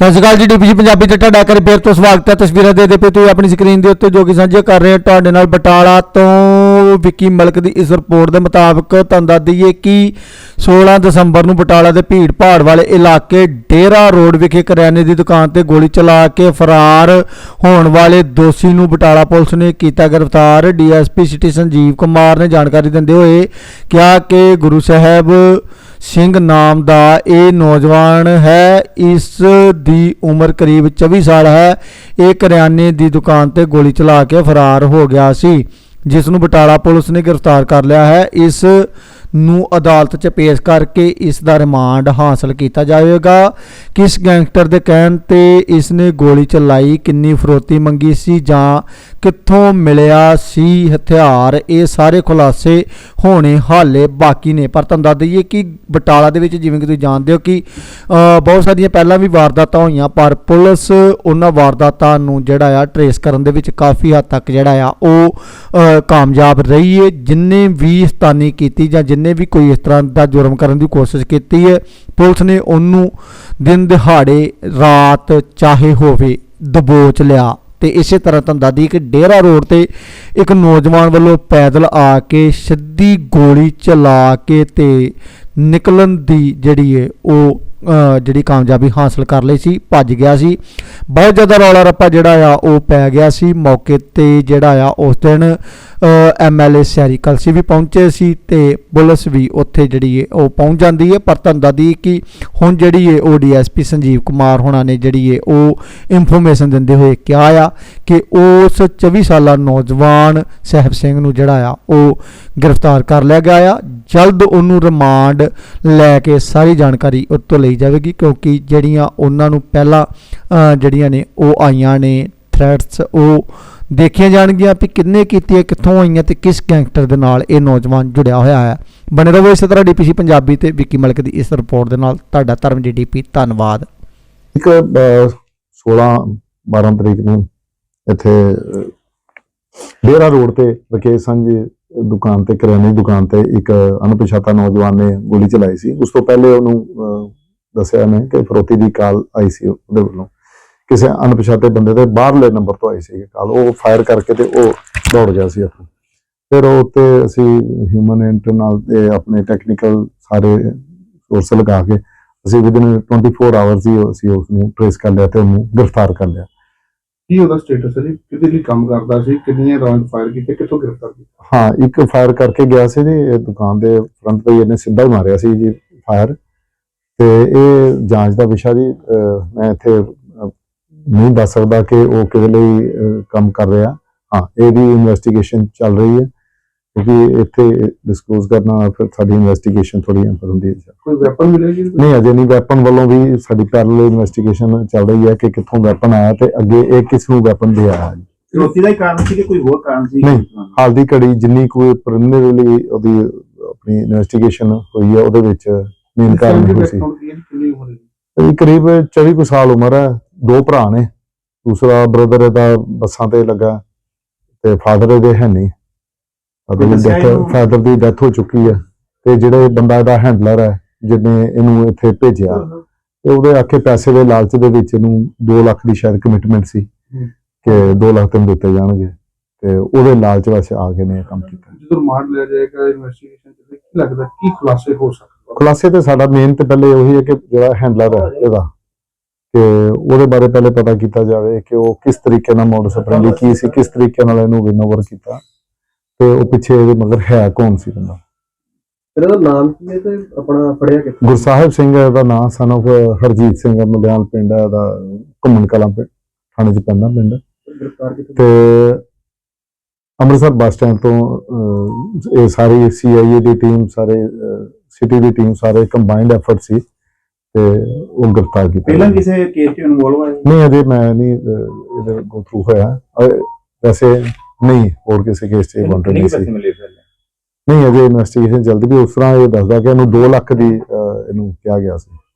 ਸਤਿ ਸ਼੍ਰੀ ਅਕਾਲ ਜੀ ਡੀਪੀਜੀ ਪੰਜਾਬੀ ਤੇ ਤੁਹਾਡਾ ਕਰ ਫੇਰ ਤੋਂ ਸਵਾਗਤ ਹੈ। ਤਸਵੀਰਾਂ ਦੇ ਦੇ ਪਏ ਤੁਸੀਂ ਆਪਣੀ ਸਕਰੀਨ ਦੇ ਉੱਤੇ ਜੋ ਕਿ ਸਾਂਝੇ ਕਰ ਰਹੇ ਹੋ। ਤੁਹਾਡੇ ਨਾਲ ਬਟਾਲਾ ਤੋਂ ਵਿੱਕੀ ਮਲਕ ਦੀ ਇਸ ਰਿਪੋਰਟ ਦੇ ਮੁਤਾਬਕ ਤੁਹਾਨੂੰ ਦੱਸ ਦਈਏ ਕਿ 16 ਦਸੰਬਰ ਨੂੰ ਬਟਾਲਾ ਦੇ ਭੀੜ ਭਾੜ ਵਾਲੇ ਇਲਾਕੇ ਡੇਰਾ ਰੋਡ ਵਿਖੇ ਕਰਿਆਨੇ ਦੀ ਦੁਕਾਨ ਤੇ ਗੋਲੀ ਚਲਾ ਕੇ ਫਰਾਰ ਹੋਣ ਵਾਲੇ ਦੋਸ਼ੀ ਨੂੰ ਬਟਾਲਾ ਪੁਲਿਸ ਨੇ ਕੀਤਾ ਗ੍ਰਿਫਤਾਰ। ਡੀਐਸਪੀ ਸਿਟੀ ਸੰਜੀਵ ਕੁਮਾਰ ਨੇ ਜਾਣਕਾਰੀ ਦਿੰਦੇ ਹੋਏ ਕਿਹਾ ਕਿ ਗੁਰੂ ਸਾਹਿਬ ਸਿੰਘ ਨਾਮ ਦਾ ਇਹ ਨੌਜਵਾਨ ਹੈ, ਇਸ ਦੀ ਉਮਰ ਕਰੀਬ 24 ਸਾਲ ਹੈ। ਇਹ ਕਰਿਆਨੇ ਦੀ ਦੁਕਾਨ ਤੇ ਗੋਲੀ ਚਲਾ ਕੇ ਫਰਾਰ ਹੋ ਗਿਆ ਸੀ ਜਿਸ ਨੂੰ ਬਟਾਲਾ ਪੁਲਿਸ ਨੇ ਗ੍ਰਿਫਤਾਰ ਕਰ ਲਿਆ ਹੈ। ਇਸ ਨੂੰ ਅਦਾਲਤ 'ਚ ਪੇਸ਼ ਕਰਕੇ ਇਸ ਦਾ ਰਿਮਾਂਡ ਹਾਸਲ ਕੀਤਾ ਜਾਵੇਗਾ। ਕਿਸ ਗੈਂਗਸਟਰ ਦੇ ਕਹਿਣ ਤੇ ਇਸ ਨੇ ਗੋਲੀ ਚਲਾਈ, ਕਿੰਨੀ ਫਰੋਤੀ ਮੰਗੀ ਸੀ ਜਾਂ ਕਿੱਥੋਂ ਮਿਲਿਆ ਸੀ ਹਥਿਆਰ, ਇਹ ਸਾਰੇ ਖੁਲਾਸੇ ਹੋਣੇ ਹਾਲੇ ਬਾਕੀ ਨੇ। ਪਰ ਤੁਹਾਨੂੰ ਦੱਸ ਦਈਏ ਕਿ ਬਟਾਲਾ ਦੇ ਵਿੱਚ ਜਿਵੇਂ ਕਿ ਤੁਸੀਂ ਜਾਣਦੇ ਹੋ ਕਿ ਬਹੁਤ ਸਾਰੀਆਂ ਪਹਿਲਾਂ ਵੀ ਵਾਰਦਾਤਾਂ ਹੋਈਆਂ, ਪਰ ਪੁਲਿਸ ਉਹਨਾਂ ਵਾਰਦਾਤਾਂ ਨੂੰ ਜਿਹੜਾ ਆ ਟਰੇਸ ਕਰਨ ਦੇ ਵਿੱਚ ਕਾਫੀ ਹੱਦ ਤੱਕ ਜਿਹੜਾ ਆ ਉਹ ਕਾਮਯਾਬ ਰਹੀ ਹੈ ਜਿੰਨੇ ਵੀ ਸਤਾਨੀ ਕੀਤੀ ਜਾਂ ਜਿੰਨੇ ਵੀ ਕੋਈ ਇਸ ਤਰ੍ਹਾਂ ਦਾ ਜੁਰਮ ਕਰਨ ਦੀ ਕੋਸ਼ਿਸ਼ ਕੀਤੀ ਹੈ। ਪੁਲਿਸ ਨੇ ਉਹਨੂੰ ਦਿਨ ਦਿਹਾੜੇ, ਰਾਤ ਚਾਹੇ ਹੋਵੇ, ਦਬੋਚ ਲਿਆ ਤੇ ਇਸੇ ਤਰ੍ਹਾਂ ਤੁਹਾਨੂੰ ਦੱਸਦੀ ਕਿ ਡੇਰਾ ਰੋਡ ਤੇ ਇੱਕ ਨੌਜਵਾਨ ਵੱਲੋਂ ਪੈਦਲ ਆ ਕੇ ਸਿੱਧੀ ਗੋਲੀ ਚਲਾ ਕੇ ਤੇ ਨਿਕਲਣ ਦੀ ਜਿਹੜੀ ਹੈ ਉਹ ਜਿਹੜੀ ਕਾਮਯਾਬੀ ਹਾਸਲ ਕਰ ਲਈ ਸੀ, ਭੱਜ ਗਿਆ ਸੀ। ਬਹੁਤ ਜ਼ਿਆਦਾ ਰੌਲਾ ਰੱਪਾ ਜਿਹੜਾ ਆ, ਉਹ ਪੈ ਗਿਆ ਸੀ। ਮੌਕੇ ਤੇ ਜਿਹੜਾ ਆ, ਉਸ ਦਿਨ ਐਮਐਲਏ ਸੈਰੀ ਕਲਸੀ ਵੀ ਪਹੁੰਚੇ ਸੀ ਤੇ ਪੁਲਿਸ ਵੀ ਉੱਥੇ ਜਿਹੜੀ ਹੈ ਉਹ ਪਹੁੰਚ ਜਾਂਦੀ ਹੈ ਪਰ ਤੁਹਾਨੂੰ ਦੱਸਦੀ ਕਿ ਹੁਣ ਜਿਹੜੀ ਹੈ ਉਹ ਡੀਐਸਪੀ ਸੰਜੀਵ ਕੁਮਾਰ ਹੋਣਾ ਨੇ ਜਿਹੜੀ ਹੈ ਉਹ ਇਨਫੋਰਮੇਸ਼ਨ ਦਿੰਦੇ ਹੋਏ ਕਿਹਾ ਆ ਕਿ ਉਸ 24 ਸਾਲਾ ਨੌਜਵਾਨ ਸਹਿਬ ਸਿੰਘ ਨੂੰ ਜਿਹੜਾ ਆ, ਉਹ ਗ੍ਰਿਫਤਾਰ ਕਰ ਲਿਆ ਗਿਆ ਆ। ਜਲਦ ਉਹਨੂੰ ਰਿਮਾਂਡ ਲੈ ਕੇ ਸਾਰੀ ਜਾਣਕਾਰੀ ਉੱਤੋਂ ਲਈ ਜਾਵੇਗੀ ਕਿਉਂਕਿ ਜਿਹੜੀਆਂ ਉਹਨਾਂ ਨੂੰ ਪਹਿਲਾਂ ਅ, ਜਿਹੜੀਆਂ ਨੇ ਉਹ ਆਈਆਂ ਨੇ ਥ੍ਰੈਟਸ ਉਹ ਦੇਖੀਆਂ ਜਾਣਗੀਆਂ ਵੀ ਕਿੰਨੇ ਕੀਤੀਆਂ ਕਿੱਥੋਂ ਆਈਆਂ ਤੇ ਕਿਸ ਗੈਂਗਸਟਰ ਦੇ ਨਾਲ ਇਹ ਨੌਜਵਾਨ ਜੁੜਿਆ ਹੋਇਆ ਹੈ। ਬਣੇ ਰਹੋ ਇਸੇ ਤਰ੍ਹਾਂ ਡੀਪੀਸੀ ਪੰਜਾਬੀ ਤੇ ਵਿੱਕੀ ਮਲਕ ਦੀ ਇਸ ਰਿਪੋਰਟ ਦੇ ਨਾਲ। ਤੁਹਾਡਾ ਧਰਮ ਜੀ ਧੰਨਵਾਦ। ਇੱਕ 16 12 ਤਰੀਕ ਨੂੰ ਇੱਥੇ ਡੇਰਾ ਰੋਡ ਤੇ ਰਕੇਸ਼ ਸੰਜੀ ਦੁਕਾਨ ਤੇ ਕਰਿਆਨੇ ਦੀ ਦੁਕਾਨ ਤੇ ਇੱਕ ਅਣਪਛਾਤਾ ਨੌਜਵਾਨ ਨੇ ਗੋਲੀ ਚਲਾਈ ਸੀ। ਉਸ ਤੋਂ ਪਹਿਲੇ ਉਹਨੂੰ ਦੱਸਿਆ ਨੇ ਕਿ ਫਰੋਤੀ ਦੀ ਕਾਲ ਆਈ ਸੀ ਉਹਦੇ ਵੱਲੋਂ। ਕਿਸੇ ਅਣਪਛਾਤੇ ਬੰਦੇ ਦੇ ਬਾਹਰਲੇ ਨੰਬਰ ਤੋਂ ਆਈ ਸੀ ਕਾਲ। ਉਹ ਫਾਇਰ ਕਰਕੇ ਤੇ ਉਹ ਦੌੜ ਗਿਆ ਸੀ ਉੱਥੋਂ। ਫਿਰ ਉਹ ਤੇ ਅਸੀਂ ਹਿਊਮਨ ਇੰਟਰਨਲ ਤੇ ਆਪਣੇ ਟੈਕਨੀਕਲ ਸਾਰੇ ਸੋਰਸ ਲਗਾ ਕੇ ਅਸੀਂ ਵਿਦਿਨ 24 ਆਵਰਸ ਹੀ ਅਸੀਂ ਉਸ ਨੂੰ ਟ੍ਰੇਸ ਕਰ ਲਿਆ ਤੇ ਉਹਨੂੰ ਗ੍ਰਿਫਤਾਰ ਕਰ ਲਿਆ। ਕੀ ਉਹਦਾ ਸਟੇਟਸ ਹੈ ਜੀ? ਕਿਹਦੇ ਲਈ ਕੰਮ ਕਰਦਾ ਸੀ? ਕਿੰਨੀਆਂ ਰਾਉਂਡ ਫਾਇਰ ਕੀਤੇ? ਕਿੱਥੋਂ ਗ੍ਰਿਫਤਾਰ ਕੀਤਾ? ਹਾਂ ਇੱਕ ਫਾਇਰ ਕਰਕੇ ਗਿਆ ਸੀ ਜੀ ਦੁਕਾਨ ਦੇ ਫਰੰਟ ਤੇ ਇਹਨੇ ਸਿੱਧਾ ਹੀ ਮਾਰਿਆ ਸੀ ਜੀ ਫਾਇਰ ਤੇ ਇਹ ਜਾਂਚ ਦਾ ਵਿਸ਼ਾ ਜੀ ਮੈਂ ਇੱਥੇ ਨਹੀਂ ਦੱਸ ਸਕਦਾ ਕਿ ਉਹ ਕਿਹਦੇ ਲਈ ਕੰਮ ਕਰ ਰਿਹਾ। ਹਾਂ ਇਹਦੀ ਇਨਵੈਸਟੀਗੇਸ਼ਨ ਚੱਲ ਰਹੀ ਹੈ ਕਿਉਂਕਿ ਇੱਥੇ ਡਿਸਕਲੋਜ਼ ਕਰਨਾ ਫਿਰ ਸਾਡੀ ਇਨਵੈਸਟੀਗੇਸ਼ਨ ਥੋੜੀ ਅੰਦਰ ਹੁੰਦੀ ਹੈ। ਕੋਈ ਵੈਪਨ ਮਿਲਿਆ ਜੀ? ਨਹੀਂ ਅਜੇ ਨਹੀਂ ਵੈਪਨ ਵੱਲੋਂ ਵੀ ਸਾਡੀ ਪੈਰਲਲ ਇਨਵੈਸਟੀਗੇਸ਼ਨ ਚੱਲ ਰਹੀ ਹੈ ਕਿ ਕਿੱਥੋਂ ਵੈਪਨ ਆਇਆ ਤੇ ਅੱਗੇ ਇਹ ਕਿਸ ਨੂੰ ਵੈਪਨ ਦੇ ਆਇਆ ਜੀ। ਚੁਣੌਤੀ ਦਾ ਕਾਰਨ ਸੀ ਕਿ ਕੋਈ ਹੋਰ ਕਾਰਨ ਸੀ? ਨਹੀਂ। ਹਾਲ ਦੀ ਘੜੀ ਜਿੰਨੀ ਕੋਈ ਪ੍ਰੀਲਿਮਿਨਰੀ ਉਹਦੀ ਆਪਣੀ ਇਨਵੈਸਟੀਗੇਸ਼ਨ ਹੋਈ ਹੈ ਉਹਦੇ ਵਿੱਚ ਮੇਨ ਕਾਰਨ ਇਹ ਸੀ। ਕਿੰਨੀ ਉਮਰ ਹੈ ਇਹ ਕਰੀਬ 24 ਕੁ ਸਾਲ ਉਮਰ ਹੈ। ਦੋ ਭਰਾ ਨੇ। ਦੂਸਰਾ ਬ੍ਰਦਰ ਇਹਦਾ ਬੱਸਾਂ ਤੇ ਲੱਗਾ ਤੇ ਫਾਦਰ ਇਹਦੇ ਹੈ ਨਹੀਂ। ਫਾਦਰ ਦੀ ਡੈਥ? ਫਾਦਰ ਦੀ ਡੈਥ ਹੋ ਚੁੱਕੀ ਹੈ। ਤੇ ਜਿਹੜੇ ਬੰਦਾ ਇਹਦਾ ਹੈਂਡਲਰ ਹੈ ਜਿਹਨੇ ਇਹਨੂੰ ਇੱਥੇ ਭੇਜਿਆ ਤੇ ਉਹਦੇ ਆਖੇ ਪੈਸੇ ਦੇ ਲਾਲਚ ਦੇ ਵਿੱਚ ਇਹਨੂੰ 2 ਲੱਖ ਦੀ ਸ਼ਾਇਦ ਕਮਿਟਮੈਂਟ ਸੀ। ਕਿ 2 ਲੱਖ ਤੈਨੂੰ ਦਿੱਤੇ ਜਾਣਗੇ। ਤੇ ਉਹਦੇ ਲਾਲਚ ਵਾਸਤੇ ਆ ਕੇ ਨੇ ਕੰਮ ਕੀਤਾ। ਜਦੋਂ ਰਿਮਾਂਡ ਲਿਆ ਜਾਏਗਾ ਇਨਵੈਸਟੀਗੇਸ਼ਨ ਚ ਕੀ ਲੱਗਦਾ ਕੀ ਖੁਲਾਸੇ ਹੋ ਸਕਦੇ। ਖੁਲਾਸੇ ਤੇ ਸਾਡਾ ਮੇਨ ਤੇ ਪਹਿਲੇ ਉਹੀ ਹੈ ਕਿ ਜਿਹੜਾ ਹੈਂਡਲਰ ਹੈ ਇਹਦਾ ਕਿ ਉਹਦੇ ਬਾਰੇ ਪਹਿਲੇ ਪਤਾ ਕੀਤਾ ਜਾਵੇ ਕਿ ਉਹ ਕਿਸ ਤਰੀਕੇ ਨਾਲ ਮੋਡਸ ਆਪਰੈਂਡੀ ਕੀ ਸੀ ਕਿਸ ਤਰੀਕੇ ਨਾਲ ਇਹਨੂੰ ਵਿਨ ਓਵਰ ਕੀਤਾ ਤੇ ਉਹ ਪਿੱਛੇ ਇਹਦੇ ਮਗਰ ਹੈ ਕੌਣ ਸੀ ਬੰਦਾ? ਇਹਦਾ ਨਾਮ ਕੀ ਹੈ ਤੇ ਆਪਣਾ ਫੜਿਆ ਕਿੱਥੇ? ਗੁਰਸਾਹਿਬ ਸਿੰਘ ਇਹਦਾ ਨਾਮ ਸਨ of ਹਰਜੀਤ ਸਿੰਘ ਮਲਿਆਲ ਪਿੰਡ ਹੈ ਇਹਦਾ ਘੁੰਮਣ ਕਲਾਂ ਥਾਣੇ ਚ ਪੈਂਦਾ ਪਿੰਡ। ਤੇ ਅੰਮ੍ਰਿਤਸਰ ਬੱਸ ਸਟੈਂਡ ਤੋਂ ਇਹ ਸਾਰੀ ਸੀਆਈਏ ਦੀ ਟੀਮ ਸਾਰੇ ਸਿਟੀ ਦੀ ਟੀਮ ਸਾਰੇ ਕੰਬਾਈਨਡ ਐਫਰਟ ਸੀ ਤੇ ਉਹ ਗ੍ਰਿਫਤਾਰ ਕੀਤਾ ਪਹਿਲਾਂ। ਕਿਸੇ ਕੇਸ 'ਚ ਇਨਵੋਲਵ ਹੋਇਆ ਨਹੀਂ ਅਜੇ ਮੈਂ ਨਹੀਂ ਇਹਦੇ ਗੋ ਥਰੂ ਹੋਇਆ। ਵੈਸੇ ਨਹੀਂ ਹੋਰ ਕਿਸੇ ਕੇਸ 'ਚ ਵਾਂਟਡ ਨਹੀਂ ਸੀ। ਨਹੀਂ ਅਜੇ ਇਨਵੈਸਟੀਗੇਸ਼ਨ ਚੱਲਦੀ ਵੀ ਉਸ ਤਰ੍ਹਾਂ ਇਹ ਦੱਸਦਾ ਕਿ ਇਹਨੂੰ 2 ਲੱਖ ਦੀ ਇਹਨੂੰ ਕਿਹਾ ਗਿਆ ਸੀ।